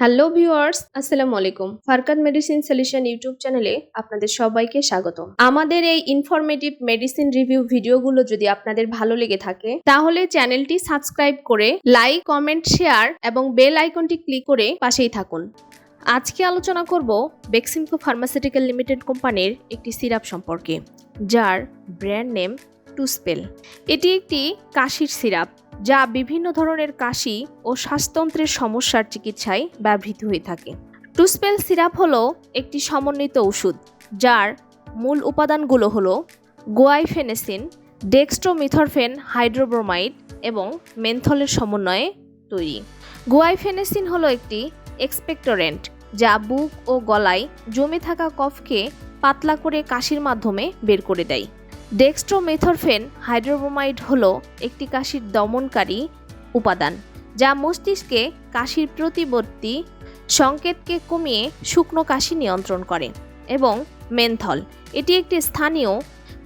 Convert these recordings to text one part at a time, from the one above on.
Hello viewers আসসালামু আলাইকুম ফারকাত medicine solution YouTube চ্যানেলে আপনাদের সবাইকে স্বাগত আমাদের এই ইনফরমেটিভ মেডিসিন রিভিউ ভিডিওগুলো যদি আপনাদের ভালো লেগে থাকে, তাহলে চ্যানেলটি সাবস্ক্রাইব করে লাইক কমেন্ট শেয়ার এবং বেল আইকনটি ক্লিক করে পাশেই থাকুন। আজকে আলোচনা করব বেক্সিমকো ফার্মাসিউটিক্যাল লিমিটেড কোম্পানির একটি সিরাপ সম্পর্কে, যার ব্র্যান্ড নেম টুস্পেল এটি একটি কাশির সিরাপ যা বিভিন্ন ধরনের কাশি ও শ্বাসতন্ত্রের সমস্যার চিকিৎসায় ব্যবহৃত হয়ে থাকে। টুস্পেল সিরাপ হলো একটি সমন্বিত ওষুধ, যার মূল উপাদানগুলো হলো গোয়াইফেনেসিন, ডেক্সট্রোমিথরফেন হাইড্রোব্রোমাইড এবং মেন্থলের সমন্বয়ে তৈরি। গোয়াইফেনেসিন হলো একটি এক্সপেক্টোরেন্ট, যা বুক ও গলায় জমে থাকা কফকে পাতলা করে কাশির মাধ্যমে বের করে দেয়। ডেক্সট্রোমেথরফেন হাইড্রোব্রোমাইড হল একটি কাশির দমনকারী উপাদান, যা মস্তিষ্কে কাশির প্রতিবর্তী সংকেতকে কমিয়ে শুকনো কাশি নিয়ন্ত্রণ করে, এবং মেনথল। এটি একটি স্থানীয়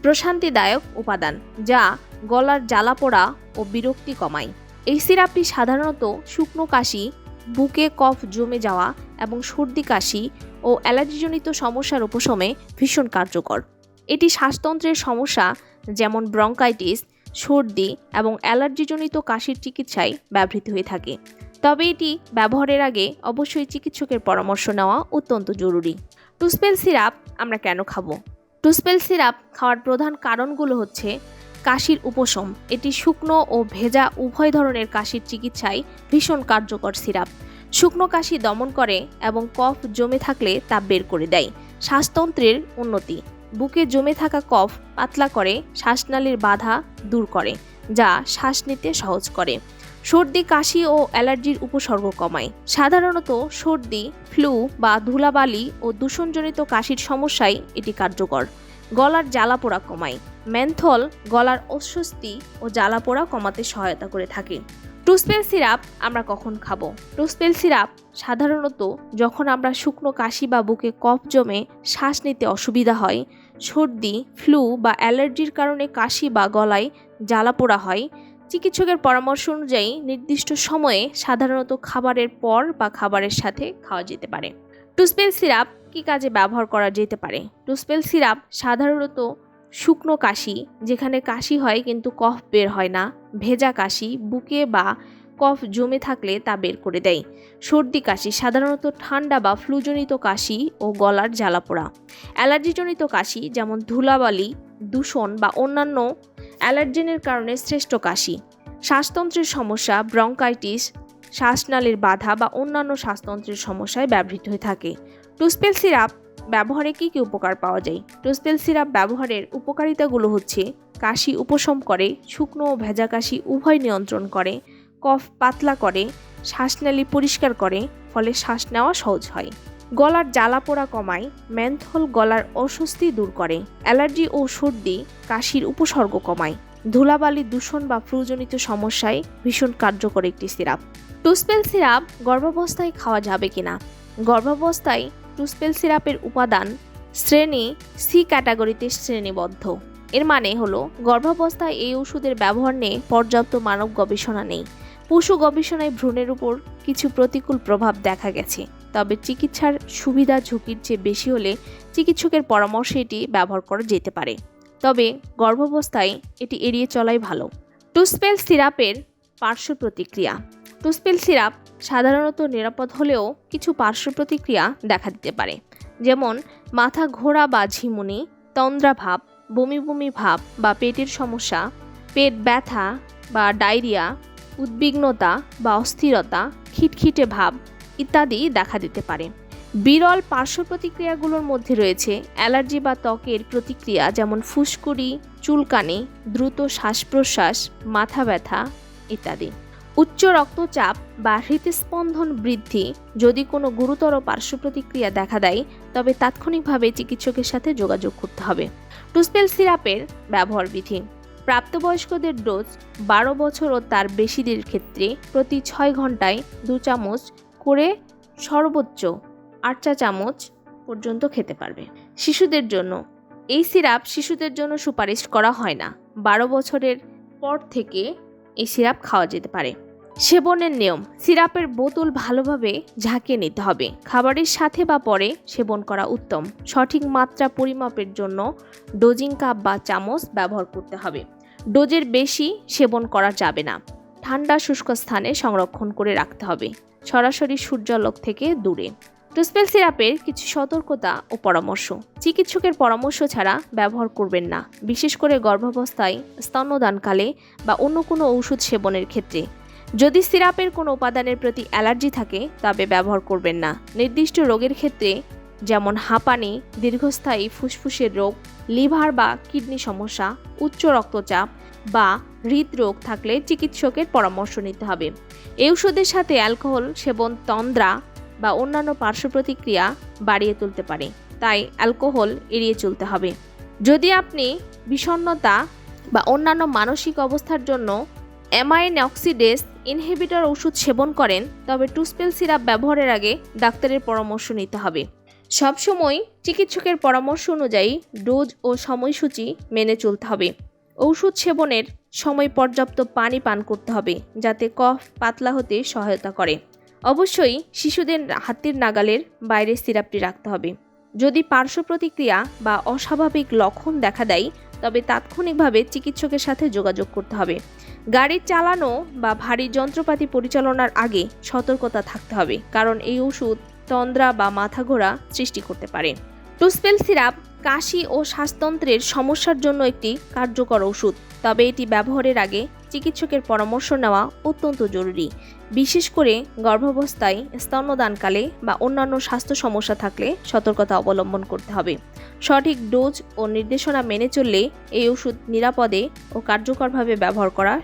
প্রশান্তিদায়ক উপাদান, যা গলার জ্বালা পোড়া ও বিরক্তি কমায়। এই সিরাপটি সাধারণত শুকনো কাশি, বুকে কফ জমে যাওয়া এবং সর্দি কাশি ও অ্যালার্জিজনিত সমস্যার উপশমে ভীষণ কার্যকর। এটি শ্বাসতন্ত্রের সমস্যা, যেমন ব্রঙ্কাইটিস, সর্দি এবং অ্যালার্জিজনিত কাশির চিকিৎসায় ব্যবহৃত হয়ে থাকে। তবে এটি ব্যবহারের আগে অবশ্যই চিকিৎসকের পরামর্শ নেওয়া অত্যন্ত জরুরি। টুসপেল সিরাপ আমরা কেন খাব? টুসপেল সিরাপ খাওয়ার প্রধান কারণগুলো হচ্ছে কাশির উপশম। এটি শুকনো ও ভেজা উভয় ধরনের কাশির চিকিৎসায় ভীষণ কার্যকর সিরাপ। শুকনো কাশি দমন করে এবং কফ জমে থাকলে তা বের করে দেয়। শ্বাসতন্ত্রের উন্নতি। বুকে জমে থাকা কফ পাতলা করে শ্বাসনালীর বাধা দূর করে, যা শ্বাস নিতে সহজ করে। সর্দি, কাশি ও অ্যালার্জির উপসর্গ কমায়। সাধারণত সর্দি, ফ্লু বা ধুলাবালি ও দূষণজনিত কাশির সমস্যায় এটি কার্যকর। গলার জ্বালাপোড়া কমায়। ম্যান্থল গলার অস্বস্তি ও জ্বালাপোড়া কমাতে সহায়তা করে থাকে। টুসপেল সিরাপ আমরা কখন খাব? টুসপেল সিরাপ সাধারণত যখন আমরা শুকনো কাশি বা বুকে কফ জমে শ্বাস নিতে অসুবিধা হয় সর্দি, ফ্লু বা অ্যালার্জির কারণে কাশি বা গলায় জ্বালা পোড়া হয়। চিকিৎসকের পরামর্শ অনুযায়ী নির্দিষ্ট সময়ে সাধারণত খাবারের পর বা খাবারের সাথে খাওয়া যেতে পারে। টুসপেল সিরাপ কী কাজে ব্যবহার করা যেতে পারে? টুসপেল সিরাপ সাধারণত শুকনো কাশি, যেখানে কাশি হয় কিন্তু কফ বের হয় না, ভেজা কাশি, বুকে বা কফ জমে থাকলে তা বের করে দেয়। সর্দি কাশি, সাধারণত ঠান্ডা বা ফ্লুজনিত কাশি ও গলার জ্বালাপোড়া অ্যালার্জিজনিত কাশি যেমন ধুলাবালি, দূষণ বা অন্যান্য অ্যালার্জেনের কারণে শ্রেষ্ঠ কাশি। শ্বাসতন্ত্রের সমস্যা, ব্রঙ্কাইটিস, শ্বাসনালীর বাধা বা অন্যান্য শ্বাসতন্ত্রের সমস্যায় ব্যবহৃত হয়ে থাকে। টুসপেল সিরাপ ব্যবহারে কী কী উপকার পাওয়া যায়? টুসপেল সিরাপ ব্যবহারের উপকারিতাগুলো হচ্ছে, কাশি উপশম করে, শুকনো ও ভেজা কাশি উভয় নিয়ন্ত্রণ করে কফ পাতলা করে শ্বাসনালী পরিষ্কার করে, ফলে শ্বাস নেওয়া সহজ হয়। গলার জ্বালা পোড়া কমায়, ম্যান্থল গলার অস্বস্তি দূর করে। অ্যালার্জি ও সর্দি কাশির উপসর্গ কমায়। ধুলাবালি, দূষণ বা ফ্লুজনিত সমস্যায় ভীষণ কার্যকর একটি সিরাপ। টুসপেল সিরাপ গর্ভাবস্থায় খাওয়া যাবে কিনা? গর্ভাবস্থায় টুসপেল সিরাপের উপাদান শ্রেণি সি ক্যাটাগরিতে শ্রেণীবদ্ধ। এর মানে হলো, গর্ভাবস্থায় এই ওষুধের ব্যবহার নিয়ে পর্যাপ্ত মানব গবেষণা নেই। পশু গবেষণায় ভ্রূণের উপর কিছু প্রতিকূল প্রভাব দেখা গেছে। তবে চিকিৎসার সুবিধা ঝুঁকির চেয়ে বেশি হলে চিকিৎসকের পরামর্শে এটি ব্যবহার করা যেতে পারে। তবে গর্ভাবস্থায় এটি এড়িয়ে চলাই ভালো। টুসপেল সিরাপের পার্শ্ব প্রতিক্রিয়া। টুসপেল সিরাপ সাধারণত নিরাপদ হলেও কিছু পার্শ্ব প্রতিক্রিয়া দেখা দিতে পারে। যেমন মাথা ঘোরা বা ঝিমুনি, তন্দ্রা ভাব, বমি বমি ভাব বা পেটের সমস্যা, পেট ব্যথা বা ডায়রিয়া উদ্বিগ্নতা বা অস্থিরতা, খিটখিটে ভাব ইত্যাদি দেখা দিতে পারে। বিরল পার্শ্ব প্রতিক্রিয়াগুলোর মধ্যে রয়েছে অ্যালার্জি বা ত্বকের প্রতিক্রিয়া যেমন ফুসকুড়ি, চুলকানি, দ্রুত শ্বাস প্রশ্বাস মাথা ব্যথা ইত্যাদি। উচ্চ রক্তচাপ বা হৃদস্পন্দন বৃদ্ধি যদি কোনো গুরুতর পার্শ্ব প্রতিক্রিয়া দেখা দেয়, তবে তাৎক্ষণিকভাবে চিকিৎসকের সাথে যোগাযোগ করতে হবে। টুসপেল সিরাপের ব্যবহার বিধি। প্রাপ্তবয়স্কদের ডোজ বারো বছর ও তার বেশিদের ক্ষেত্রে প্রতি ছয় ঘন্টায় দু চামচ করে সর্বোচ্চ আট চা চামচ পর্যন্ত খেতে পারবে। শিশুদের জন্য এই সিরাপ শিশুদের জন্য সুপারিশ করা হয় না। বারো বছরের পর থেকে এই সিরাপ খাওয়া যেতে পারে। সেবনের নিয়ম, সিরাপের বোতল ভালোভাবে ঝাঁকিয়ে নিতে হবে। খাবারের সাথে বা পরে সেবন করা উত্তম। সঠিক মাত্রা পরিমাপের জন্য ডোজিং কাপ বা চামচ ব্যবহার করতে হবে। ডোজের বেশি সেবন করা যাবে না। ঠান্ডা, শুষ্ক স্থানে সংরক্ষণ করে রাখতে হবে। সরাসরি সূর্যালোক থেকে দূরে। টুসপেল সিরাপের কিছু সতর্কতা ও পরামর্শ। চিকিৎসকের পরামর্শ ছাড়া ব্যবহার করবেন না। বিশেষ করে গর্ভাবস্থায় স্তন্যদানকালে বা অন্য কোনো ঔষধ সেবনের ক্ষেত্রে। যদি সিরাপের কোনো উপাদানের প্রতি অ্যালার্জি থাকে, তবে ব্যবহার করবেন না। নির্দিষ্ট রোগের ক্ষেত্রে যেমন হাঁপানি, দীর্ঘস্থায়ী ফুসফুসের রোগ, লিভার বা কিডনি সমস্যা, উচ্চ রক্তচাপ বা হৃদরোগ থাকলে চিকিৎসকের পরামর্শ নিতে হবে। এই ওষুধের সাথে অ্যালকোহল সেবন তন্দ্রা বা অন্যান্য পার্শ্ব প্রতিক্রিয়া বাড়িয়ে তুলতে পারে। তাই অ্যালকোহল এড়িয়ে চলতে হবে। যদি আপনি বিষণ্ণতা বা অন্যান্য মানসিক অবস্থার জন্য অ্যামাইন অক্সিডেস ইনহিবিটর ওষুধ সেবন করেন, তবে টুসপেল সিরাপ ব্যবহারের আগে ডাক্তারের পরামর্শ নিতে হবে। সবসময় চিকিৎসকের পরামর্শ অনুযায়ী ডোজ ও সময়সূচি মেনে চলতে হবে। ঔষধ সেবনের সময় পর্যাপ্ত পানি পান করতে হবে, যাতে কফ পাতলা হতে সহায়তা করে। অবশ্যই শিশুদের হাতের নাগালের বাইরে সিরাপটি রাখতে হবে। যদি পার্শ্ব প্রতিক্রিয়া বা অস্বাভাবিক লক্ষণ দেখা দেয়, তবে তাৎক্ষণিকভাবে চিকিৎসকের সাথে যোগাযোগ করতে হবে। গাড়ি চালানো বা ভারী যন্ত্রপাতি পরিচালনার আগে সতর্কতা থাকতে হবে, কারণ এই ওষুধ তন্দ্রা বা মাথা ঘোরা সৃষ্টি করতে পারে। টুসপেল সিরাপ কাশি ও শ্বাসতন্ত্রের সমস্যার জন্য একটি কার্যকর ওষুধ, তবে এটি ব্যবহারের আগে চিকিৎসকের পরামর্শ নেওয়া অত্যন্ত জরুরি। বিশেষ করে গর্ভাবস্থায় স্তন্যদানকালে বা অন্যান্য স্বাস্থ্য সমস্যা থাকলে সতর্কতা অবলম্বন করতে হবে। সঠিক ডোজ ও নির্দেশনা মেনে চললে এই ওষুধ নিরাপদে ও কার্যকরভাবে ব্যবহার করা